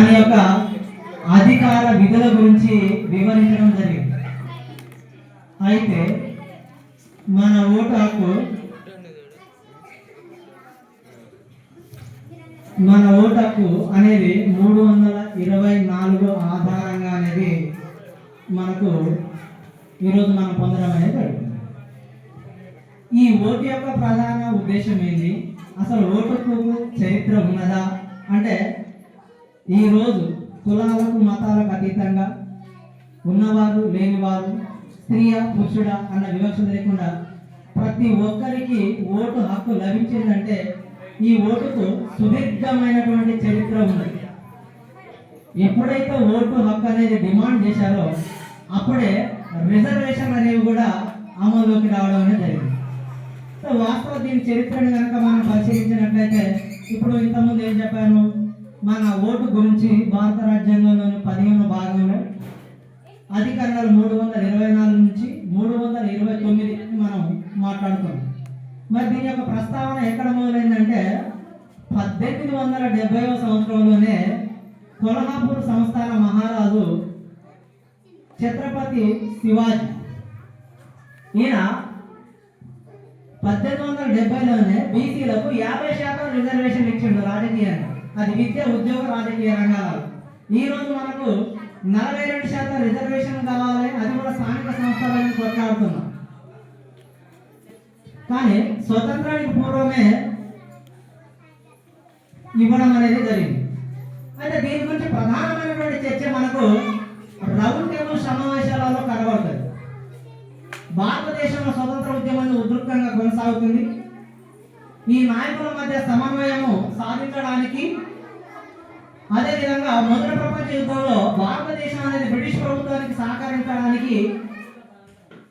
దాని యొక్క అధికార విధుల గురించి వివరించడం జరిగింది. అయితే మన ఓటు హక్కు మన ఓటు హక్కు అనేది మూడు వందల ఇరవై నాలుగు ఆధారంగా అనేది మనకు ఈరోజు మనం పొందడం అనేది జరుగుతుంది. ఈ ఓటు యొక్క ప్రధాన ఉద్దేశం ఏంటి అసలు ఓటుకు చరిత్ర ఉన్నదా? అంటే ఈరోజు కులాలకు మతాలకు అతీతంగా ఉన్నవారు లేనివారు స్త్రీయ పురుషుడా అన్న వివక్ష లేకుండా ప్రతి ఒక్కరికి ఓటు హక్కు లభించిందంటే ఈ ఓటుకు సుదీర్ఘమైనటువంటి చరిత్ర ఉంది. ఎప్పుడైతే ఓటు హక్కు అనేది డిమాండ్ చేశారో అప్పుడే రిజర్వేషన్ అనేవి కూడా అమల్లోకి రావడం అనేది జరిగింది. సో వాస్తవ దీని చరిత్రను కనుక మనం పరిశీలించినట్లయితే ఇప్పుడు ఇంతకుముందు ఏం చెప్పాను? మన ఓటు గురించి భారత రాజ్యాంగంలోని పదిహేను భాగంలో అధికరణలు మూడు వందల ఇరవై నాలుగు నుంచి మూడు వందల ఇరవై తొమ్మిది మనం మాట్లాడుతున్నాం. మరి దీని యొక్క ప్రస్తావన ఎక్కడ మొదలైందంటే పద్దెనిమిది వందల డెబ్బైవ సంవత్సరంలోనే కొల్హాపూర్ సంస్థాన మహారాజు ఛత్రపతి శివాజీ. ఈయన పద్దెనిమిది వందల డెబ్బైలోనే బీసీలకు యాభై శాతం రిజర్వేషన్ ఇచ్చిండు రాజకీయంగా అది విద్య ఉద్యోగ రాజకీయ రంగాలలో. ఈ రోజు మనకు నలభై రెండు శాతం రిజర్వేషన్ కావాలి అది కూడా స్థానిక సంస్థలని కొట్లాడుతున్నాం. కానీ స్వతంత్రానికి పూర్వమే ఇవ్వడం అనేది జరిగింది. అయితే దీని గురించి ప్రధానమైనటువంటి చర్చ మనకు రౌండ్ టేబుల్ సమావేశాలలో కనబడుతుంది. భారతదేశంలో స్వతంత్ర ఉద్యమం ఉధృతంగా కొనసాగుతుంది. ఈ నాయకుల మధ్య సమన్వయము సాధించడానికి అదేవిధంగా మొదటి ప్రపంచ యుద్ధంలో భారతదేశం అనేది బ్రిటిష్ ప్రభుత్వానికి సహకరించడానికి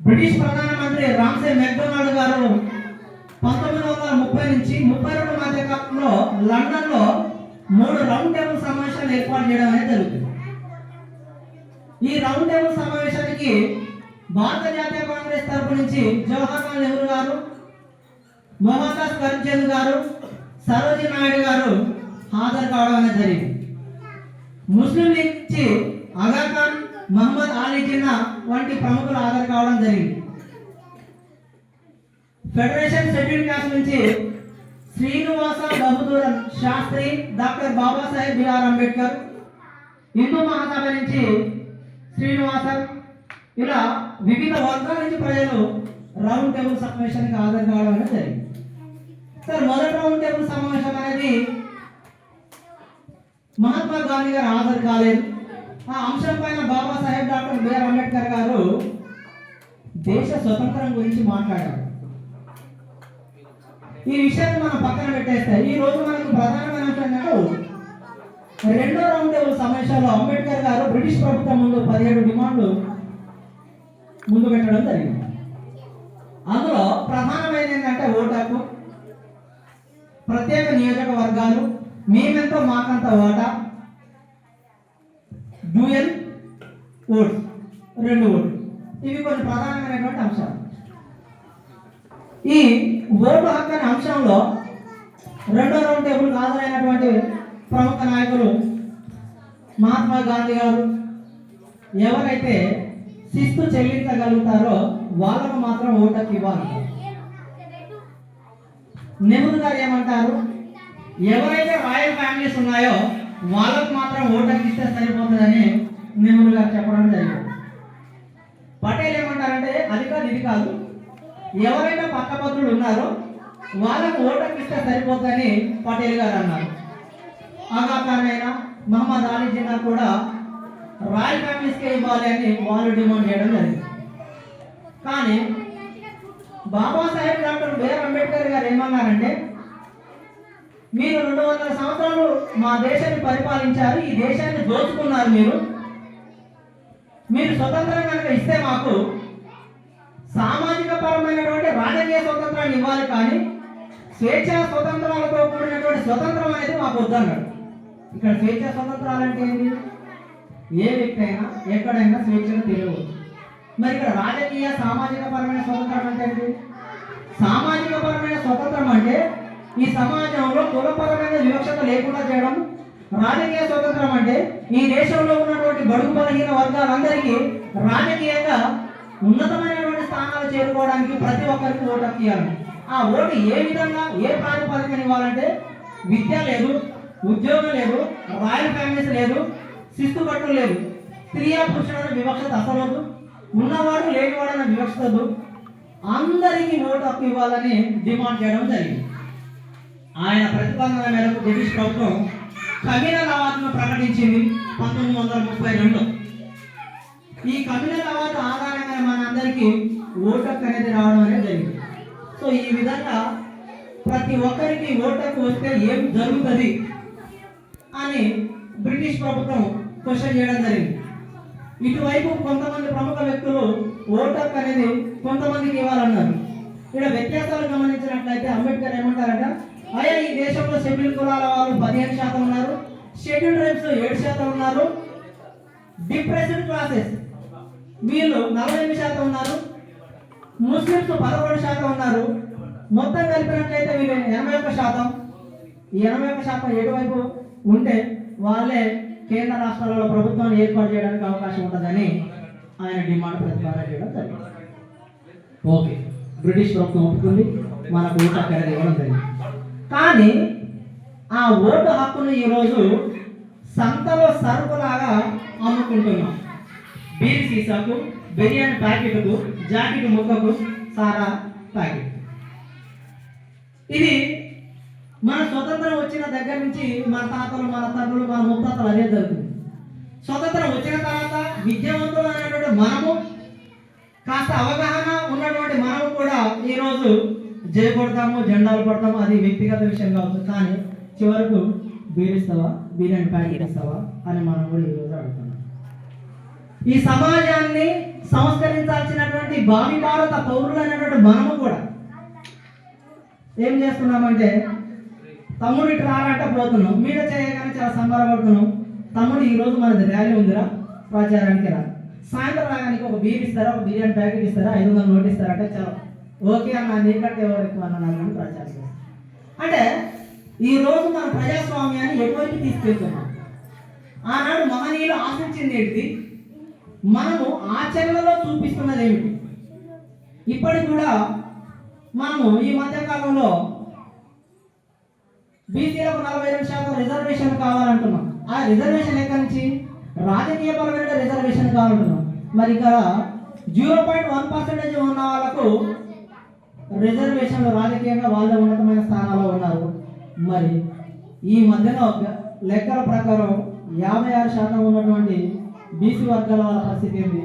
బ్రిటిష్ ప్రధానమంత్రి రామ్సే మెక్డొనాల్డ్ గారు పంతొమ్మిది వందల ముప్పై నుంచి ముప్పై రెండు మధ్య కాలంలో లండన్లో మూడు రౌండ్ టేబుల్ సమావేశాలు ఏర్పాటు చేయడం అనేది జరుగుతుంది. ఈ రౌండ్ టేబుల్ సమావేశానికి భారత జాతీయ కాంగ్రెస్ తరపు నుంచి జవహర్లాల్ నెహ్రూ గారు మోహన్ దాస్ గారు సరోజి నాయుడు గారు హాజరు కావడం అనేది జరిగింది. ముస్లిం లీగ్ నుంచి అగాఖాన్ మహమ్మద్ అలీ జిన్నా వంటి ప్రముఖులు హాజరు కావడం జరిగింది. ఫెడరేషన్ షెడ్యూల్ క్యాస్ట్ నుంచి శ్రీనివాస బహదూర్ శాస్త్రి డాక్టర్ బాబాసాహెబ్ బిఆర్ అంబేద్కర్ హిందూ మహాసభ నుంచి శ్రీనివాసన్ ఇలా వివిధ వర్గాల నుంచి ప్రజలు రౌండ్ టేబుల్ సమావేశానికి హాజరు కావడం అనేది జరిగింది. సార్ మొదటి రౌండ్ టేబుల్ సమావేశం అనేది మహాత్మా గాంధీ గారు హాజరు కాలేదు ఆ అంశం పైన బాబాసాహెబ్ డాక్టర్ బిఆర్ అంబేద్కర్ గారు దేశ స్వతంత్రం గురించి మాట్లాడారు. ఈ విషయాన్ని మనం పక్కన పెట్టేస్తే ఈ రోజు మనకు ప్రధానమైన అంశం రెండో రౌండ్ టేబుల్ సమావేశంలో అంబేద్కర్ గారు బ్రిటిష్ ప్రభుత్వం ముందు పదిహేడు డిమాండ్లు ముందు పెట్టడం జరిగింది. అందులో ప్రధానమైన ఏంటంటే ఓటు హక్కు. ప్రత్యేక నియోజకవర్గాలు మేమెంతో మాకంత ఓటా డ్యూయల్ ఓట్స్ రెండు ఓట్లు. ఇవి కొన్ని ప్రధానమైనటువంటి అంశాలు. ఈ ఓటు హక్కు అనే అంశంలో రెండో రౌండ్ టేబుల్ హాజరైనటువంటి ప్రముఖ నాయకులు మహాత్మా గాంధీ గారు ఎవరైతే శిస్తు చెల్లించగలుగుతారో వాళ్ళకు మాత్రం ఓటు హక్కు ఇవ్వాలి నిపుణులు గారు ఏమంటారు ఎవరైతే రాయల్ ఫ్యామిలీస్ ఉన్నాయో వాళ్ళకు మాత్రం ఓటర్కి ఇస్తే సరిపోతుందని నిపుణులు గారు చెప్పడం జరిగింది. పటేల్ ఏమంటారంటే అది కాదు ఇది కాదు. ఎవరైనా పక్కపత్రులు ఉన్నారో వాళ్ళకు ఓటర్కి ఇస్తే సరిపోతుందని పటేల్ గారు అన్నారు. ఆగా మహమ్మద్ అలీ జిన్నా కూడా రాయల్ ఫ్యామిలీస్కే ఇవ్వాలి అని వాళ్ళు డిమాండ్ చేయడం జరిగింది. కానీ బాబాసాహెబ్ డాక్టర్ బిఆర్ అంబేద్కర్ గారు ఏమన్నారంటే మీరు రెండు వందల సంవత్సరాలు మా దేశాన్ని పరిపాలించారు ఈ దేశాన్ని దోచుకున్నారు మీరు. మీరు స్వతంత్రం కనుక ఇస్తే మాకు సామాజిక పరమైనటువంటి రాజకీయ స్వతంత్రాన్ని ఇవ్వాలి కానీ స్వేచ్ఛ స్వతంత్రాలతో కూడినటువంటి స్వతంత్రం అనేది మాకు వద్దన్నాడు. ఇక్కడ స్వేచ్ఛా స్వతంత్రాలు అంటే ఏంటి? ఏ వ్యక్తి అయినా ఎక్కడైనా స్వేచ్ఛను తెలియవచ్చు. మరి ఇక్కడ రాజకీయ సామాజిక పరమైన స్వతంత్రం అంటే సామాజిక పరమైన స్వతంత్రం అంటే ఈ సమాజంలో కులపరమైన వివక్షత లేకుండా చేయడం. రాజకీయ స్వతంత్రం అంటే ఈ దేశంలో ఉన్నటువంటి బడుగు బలహీన వర్గాలందరికీ రాజకీయంగా ఉన్నతమైనటువంటి స్థానాలు చేరుకోవడానికి ప్రతి ఒక్కరికి ఓటు తీయాలి ఆ ఓటు ఏ విధంగా ఏ ప్రాతిపదికన ఇవ్వాలంటే విద్య లేదు ఉద్యోగం లేదు రాయల్ ఫ్యామిలీస్ లేదు శిస్తు కట్టు లేదు స్త్రీయా పురుషుల వివక్షత అసలు ఉన్నవాడు లేనివాడు అన్న వద్దు. అందరికీ ఓటు హక్కు ఇవ్వాలని డిమాండ్ చేయడం జరిగింది. ఆయన ప్రతిపాదన మేరకు బ్రిటిష్ ప్రభుత్వం కబీల అవార్డును ప్రకటించింది పంతొమ్మిది వందల ముప్పై రెండు ఈ కబీల అవార్డు ఆధారంగా మనందరికీ ఓటు హక్కు అనేది రావడం అనేది జరిగింది. సో ఈ విధంగా ప్రతి ఒక్కరికి ఓటు వస్తే ఏం జరుగుతుంది అని బ్రిటిష్ ప్రభుత్వం క్వశ్చన్ చేయడం జరిగింది. ఇటువైపు కొంతమంది ప్రముఖ వ్యక్తులు ఓటు హక్కు అనేది కొంతమందికి ఇవ్వాలన్నారు. ఇక్కడ వ్యత్యాసాలు గమనించినట్లయితే అంబేద్కర్ ఏమంటారంట? అయ్యా ఈ దేశంలో షెడ్యూల్ కులాల వాళ్ళు పదిహేను శాతం ఉన్నారు షెడ్యూల్ ట్రైబ్స్ ఏడు శాతం ఉన్నారు డిప్రెషన్ క్లాసెస్ వీళ్ళు నలభై ఎనిమిది శాతం ఉన్నారు ముస్లిమ్స్ పదకొండు శాతం ఉన్నారు. మొత్తం కలిపినట్లయితే వీళ్ళు ఎనభై ఒక్క శాతం ఎనభై ఒక్క శాతం ఎటువైపు ఉంటే వాళ్ళే కేంద్ర రాష్ట్రాలలో ప్రభుత్వాన్ని ఏర్పాటు చేయడానికి అవకాశం ఉంటుందని ఆయన డిమాండ్ ప్రతిపాదన చేయడం జరిగింది. ఓకే. బ్రిటిష్ ప్రభుత్వం ఒప్పుకుంది. మనకు ఓటు హక్కు అనేది ఇవ్వడం జరిగింది. కానీ ఆ ఓటు హక్కును ఈరోజు సంతలో సరుకులాగా అమ్ముకుంటున్నాం. బీర్ సీసాకు బిర్యానీ ప్యాకెట్కు జాకెట్ ముక్కకు సారా ప్యాకెట్. ఇది మన స్వతంత్రం వచ్చిన దగ్గర నుంచి మన తాతలు మన తండ్రులు మన ముత్తాతలు అదే జరుగుతుంది. స్వతంత్రం వచ్చిన తర్వాత విద్యావంతులు అనేటువంటి మనము కాస్త అవగాహన ఉన్నటువంటి మనము కూడా ఈరోజు జై కొడతాము జెండాలు పడతాము అది వ్యక్తిగత విషయం కావచ్చు కానీ చివరకు బీరిస్తావా బిర్యానీ ప్యాకెట్ ఇస్తావా అని మనం కూడా ఈరోజు అడుగుతున్నాం. ఈ సమాజాన్ని సంస్కరించాల్సినటువంటి భావి భారత పౌరులు అనేటువంటి మనము కూడా ఏం చేస్తున్నామంటే తమ్ముడు ఇటు రారంటే పోతున్నాం మీద చేయగానే చాలా సంబరపడుతున్నాం తమ్ముడు ఈరోజు మనది ర్యాలీ ఉందిరా? ప్రచారానికి రా. సాయంత్రం రాగానికి ఒక బీర్ ఇస్తారా? ఒక బిర్యానీ ప్యాకెట్ ఇస్తారా? ఐదు వందలు నోట్ ఇస్తారంటే చాలా. ఓకే అన్న నీకంటే ఎవరు ఎక్కువ అన్న నాకు ప్రచారం అంటే ఈ రోజు మన ప్రజాస్వామ్యాన్ని ఎటువైపు తీసుకెళ్తున్నాం? ఆనాడు మహనీయులు ఆశించింది ఏంటి? మనము ఆచరణలో చూపిస్తున్నది ఏమిటి? ఇప్పటికి కూడా మనము ఈ మధ్యకాలంలో బీసీలకు నలభై రెండు శాతం రిజర్వేషన్ కావాలంటున్నాం. ఆ రిజర్వేషన్ ఎక్కడి నుంచి? రాజకీయపరమైన రిజర్వేషన్ కావాలంటున్నాం. మరి ఇక్కడ జీరో పాయింట్ వన్ పర్సెంటేజ్ ఉన్న వాళ్ళకు రిజర్వేషన్లు రాజకీయంగా వాళ్ళే ఉన్నతమైన స్థానాల్లో ఉన్నారు. మరి ఈ మధ్యన లెక్కల ప్రకారం యాభై ఆరు శాతం ఉన్నటువంటి బీసీ వర్గాల వాళ్ళ పరిస్థితి ఏంటి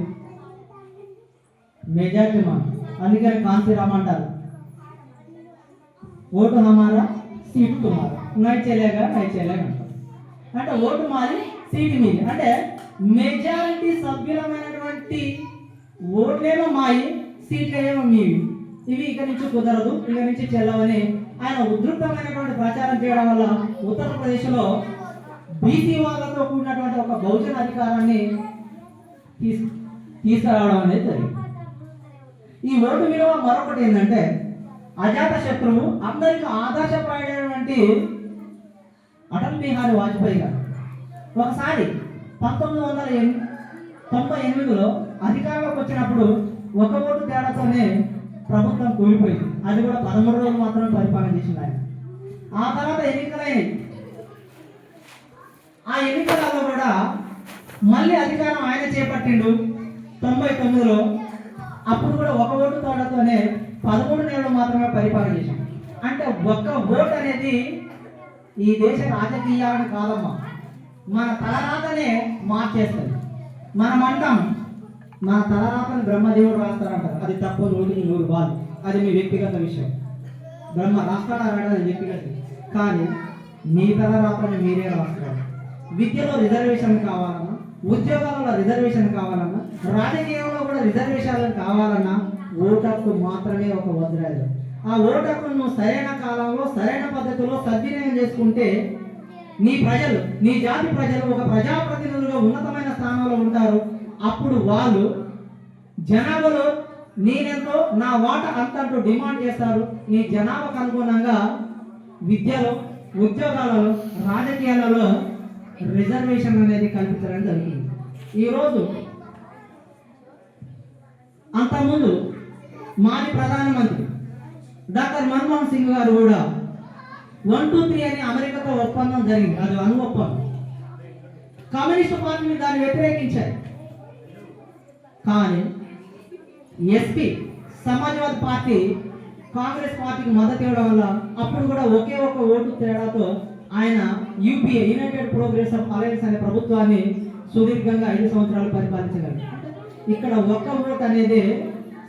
మెజార్టీ మా అందుకని కాంతిరామ్ అంటారు. ఓటు హమారా? సీటు తుమారా నై చెలేగా అంటారు అంటే ఓటు మాది సీటు మీది. అంటే మెజారిటీ సభ్యులమైనటువంటి ఓట్లేమో మాయి సీట్లేమో మీవి. ఇవి ఇక నుంచి కుదరదు ఇక నుంచి చెల్లవని ఆయన ఉధృతమైనటువంటి ప్రచారం చేయడం వల్ల ఉత్తరప్రదేశ్లో బీసీ వాళ్ళతో కూడినటువంటి ఒక బహుజన అధికారాన్ని తీసు తీసుకురావడం అనేది జరిగింది. ఈ ఓటు విలువ మరొకటి ఏంటంటే అజాత శత్రువు అందరికి ఆదర్శప్రాయమైనటువంటి అటల్ బిహారీ వాజ్పేయి గారు. ఒకసారి పంతొమ్మిది వందల ఎన్ తొంభై ఎనిమిదిలో అధికారంలోకి వచ్చినప్పుడు ఒక ఓటు తేడాతోనే ప్రభుత్వం కూలిపోయింది. అది కూడా పదమూడు రోజులు మాత్రమే పరిపాలన చేసింది ఆయన. ఆ తర్వాత ఎన్నికలైన ఆ ఎన్నికలలో కూడా మళ్ళీ అధికారం ఆయన చేపట్టిండు తొంభై తొమ్మిదిలో. అప్పుడు కూడా ఒక ఓటు తోడతోనే పదమూడు నెలల మాత్రమే పరిపాలన చేశాం. అంటే ఒక్క ఓట్ అనేది ఈ దేశ రాజకీయాలను కాదమ్మా. మన తలరాతనే మార్చేస్తుంది. మనం అంటాం మన తలరాతను బ్రహ్మదేవుడు రాస్తారంటారు. అది తప్పు నూటికి నూరు బాలు అది మీ వ్యక్తిగత విషయం. బ్రహ్మ రాస్తాడా రాడా అది వ్యక్తిగత. కానీ మీ తలరాతను మీరే రాస్తారు. విద్యలో రిజర్వేషన్ కావాలన్నా ఉద్యోగాలలో రిజర్వేషన్ కావాలన్నా రాజకీయంలో కూడా రిజర్వేషన్లు కావాలన్నా ఓటకు మాత్రమే ఒక వజ్రాయుధం. ఆ ఓటకును నువ్వు సరైన కాలంలో సరైన పద్ధతిలో సద్వినియోగం చేసుకుంటే నీ ప్రజలు నీ జాతి ప్రజలు ఒక ప్రజాప్రతినిధులుగా ఉన్నతమైన స్థానంలో ఉంటారు. అప్పుడు వాళ్ళు జనాభాలో నేనెంతో నా వాట అంతంటూ డిమాండ్ చేస్తారు. నీ జనాభాకు అనుగుణంగా విద్యలో ఉద్యోగాలలో రాజకీయాలలో రిజర్వేషన్ అనేది కల్పించడం జరిగింది. ఈరోజు అంతకుముందు మాజీ ప్రధానమంత్రి డాక్టర్ మన్మోహన్ సింగ్ గారు కూడా వన్ టూ త్రీ అని అమెరికాతో ఒప్పందం జరిగింది. అది అను ఒప్పందం కమ్యూనిస్ట్ పార్టీని దాన్ని వ్యతిరేకించారు. కానీ ఎస్పీ సమాజ్వాదీ పార్టీ కాంగ్రెస్ పార్టీకి మద్దతు ఇవ్వడం వల్ల అప్పుడు కూడా ఒకే ఒక ఓటు తేడాతో ఆయన UPA united progressive of alliance అనే ప్రభుత్వాన్ని సుదీర్ఘంగా ఐదు సంవత్సరాలు పరిపాలించగలరు ఇక్కడ ఒక్క ఓటు అనేది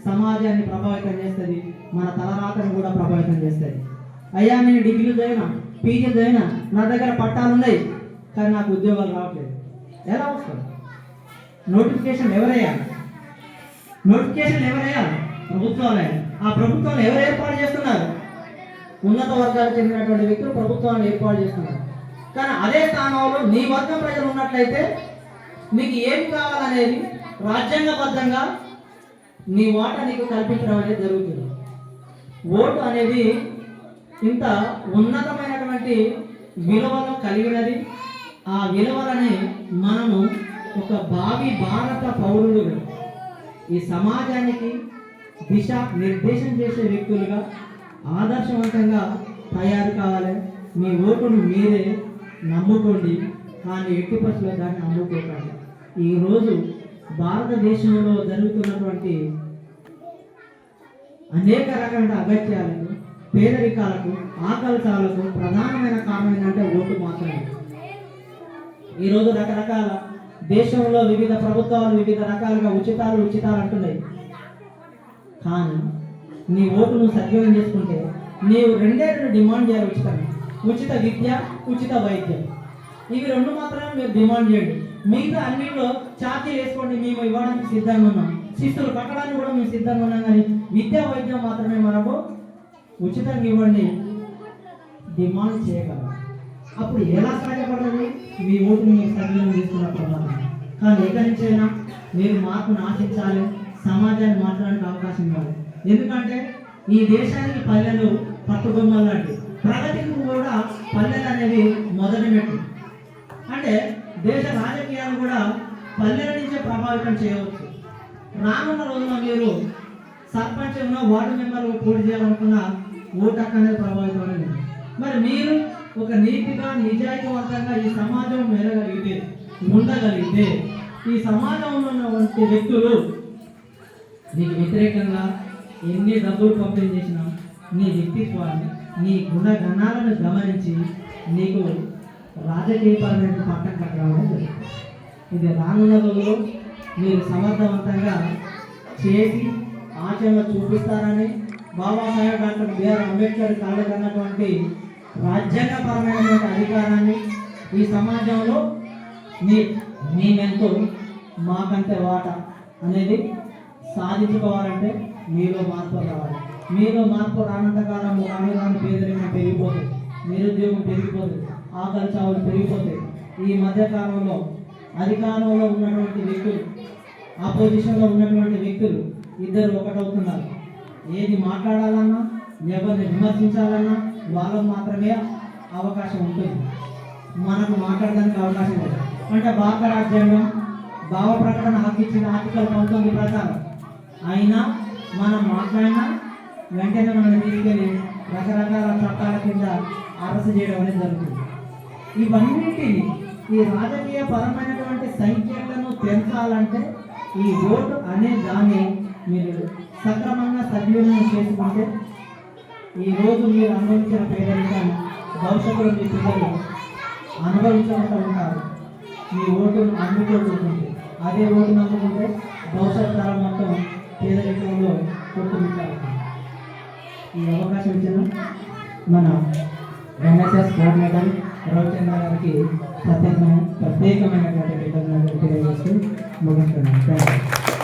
సమాజాన్ని ప్రభావితం చేస్తుంది మన తలరాతను కూడా ప్రభావితం చేస్తుంది. అయ్యా నేను డిగ్రీలు చదివినా పీజీలు చదివినా నా దగ్గర పట్టాలు ఉన్నాయి కానీ నాకు ఉద్యోగాలు రావట్లేదు. ఎలా వస్తుంది నోటిఫికేషన్ ఎవరేయాలి నోటిఫికేషన్ ఎవరేయాలి ప్రభుత్వాలే ఆ ప్రభుత్వాన్ని ఎవరు ఏర్పాటు చేస్తున్నారు? ఉన్నత వర్గాలకు చెందినటువంటి వ్యక్తులు ప్రభుత్వాన్ని ఏర్పాటు చేస్తున్నారు. కానీ అదే స్థానంలో నీ వర్గం ప్రజలు ఉన్నట్లయితే నీకు ఏం కావాలనేది రాజ్యాంగబద్ధంగా నీ ఓట నీకు కల్పించడం అనేది జరుగుతుంది. ఓటు అనేది ఇంత ఉన్నతమైనటువంటి విలువలు కలిగినది. ఆ విలువలని మనము ఒక భావి భారత పౌరులుగా ఈ సమాజానికి దిశ నిర్దేశం చేసే వ్యక్తులుగా ఆదర్శవంతంగా తయారు కావాలి. మీ ఓటును మీరే నమ్ముకోండి. కానీ ఎట్టి పరిస్థితుల్లో దాన్ని అమ్ముకోకండి ఈరోజు భారతదేశంలో జరుగుతున్నటువంటి అనేక రకమైన అగత్యాలకు పేదరికాలకు ఆకలితాలకు ప్రధానమైన కారణం ఏంటంటే ఓటు మాత్రమే. ఈరోజు రకరకాల దేశంలో వివిధ ప్రభుత్వాలు వివిధ రకాలుగా ఉచితాలు ఉచితాలు అంటున్నాయి. కానీ నీ ఓటును సద్వినియోగం చేసుకుంటే నీవు రెండే రెండు డిమాండ్ చేయాలి ఉచితంగా. ఉచిత విద్య ఉచిత వైద్యం. ఇవి రెండు మాత్రమే మీరు డిమాండ్ చేయండి. మిగతా అన్నింటిలో ఛార్జీలు వేసుకోండి మేము ఇవ్వడానికి సిద్ధంగా ఉన్నాం. శిస్తులు కట్టడానికి కూడా మేము సిద్ధంగా ఉన్నాం కానీ విద్యా వైద్యం మాత్రమే మనకు ఉచితంగా ఇవ్వండి. డిమాండ్ చేయగలం. అప్పుడు ఎలా సాధ్యపడాలి మీ ఓటుని మీరు సద్వినియోగం తీసుకున్నప్పుడు కానీ ఎక్కడి మీరు మార్పును ఆశించాలి సమాజాన్ని మార్చడానికి అవకాశం ఇవ్వాలి. ఎందుకంటే ఈ దేశానికి పల్లెలు పట్టుబొమ్మలు లాంటివి. ప్రగతికి కూడా పల్లెలు అనేవి మొదటి మెట్టు. అంటే దేశ రాజకీయాలు కూడా పల్లెల నుంచే ప్రభావితం చేయవచ్చు. రానున్న రోజున మీరు సర్పంచ్ వార్డు మెంబర్లు పోటీ చేయాలనుకున్న ఓటు హక్కు అనేది ప్రభావితం మరి మీరు ఒక నీతిగా నిజాయితీవంతంగా ఈ సమాజం మెరగలిగితే ఉండగలిగితే ఈ సమాజంలో ఉన్నటువంటి వ్యక్తులు నీకు వ్యతిరేకంగా ఎన్ని డబ్బులు పంపిణీ చేసినా నీ వ్యక్తిత్వాన్ని నీ గుణగణాలను గమనించి నీకు రాజకీయపరమైన పట్టం కట్టడం ఇది రానున్న రోజుల్లో మీరు సమర్థవంతంగా చేసి ఆచరణ చూపిస్తారని బాబాసాహెబ్ డాక్టర్ బిఆర్ అంబేద్కర్ కలగన్నటువంటి రాజ్యాంగపరమైనటువంటి అధికారాన్ని ఈ సమాజంలో మీ మేమెంతో మాకంటే వాట అనేది సాధించుకోవాలంటే మీలో మార్పు రావాలి. మీలో మార్పు రానంత కాలం రాను రాను పేదరికం పెరిగిపోతుంది నిరుద్యోగం పెరిగిపోతుంది ఆకలి చావులు పెరిగిపోతాయి. ఈ మధ్య కాలంలో అధికారంలో ఉన్నటువంటి వ్యక్తులు ఆపోజిషన్లో ఉన్నటువంటి వ్యక్తులు ఇద్దరు ఒకటవుతున్నారు. ఏది మాట్లాడాలన్నా ఎవరిని విమర్శించాలన్నా వాళ్ళకు మాత్రమే అవకాశం ఉంటుంది. మనకు మాట్లాడడానికి అవకాశం లేదు. అంటే భారత రాజ్యాంగం భావ ప్రకటన హక్కు ఇచ్చిన ఆర్టికల్ పంతొమ్మిది ప్రకారం అయినా మనం మాట్లాడినా వెంటనే మనం తీసుకెళ్ళి రకరకాల చట్టాల కింద అరెస్ట్ చేయడం అనేది జరుగుతుంది. ఇవన్నీ ఈ రాజకీయ పరమైనటువంటి సంఖ్యలను పెంచాలంటే ఈ ఓటు అనే దాన్ని మీరు సక్రమంగా సద్వినియోగం చేసుకుంటే ఈ రోజు మీరు అనుభవించిన పేదరికం భవిష్యత్తులో మీ పిల్లలు అనుభవించకుండా ఉంటారు. మీ ఓటును అందుకోకుంటుంది అదే ఓటు నమ్ముకుంటే భవిష్యత్ తరం మొత్తం పేదరికంలో కొట్టుకుంటారు ఈ అవకాశం ఇచ్చిన మన ఎన్ఎస్ఎస్ కోఆర్డినేటర్ రవిచంద్ర గారికి ప్రత్యేకమైన ప్రత్యేకమైనటువంటి కృతజ్ఞతలు తెలియజేస్తూ ముగిస్తున్నాను. Thank you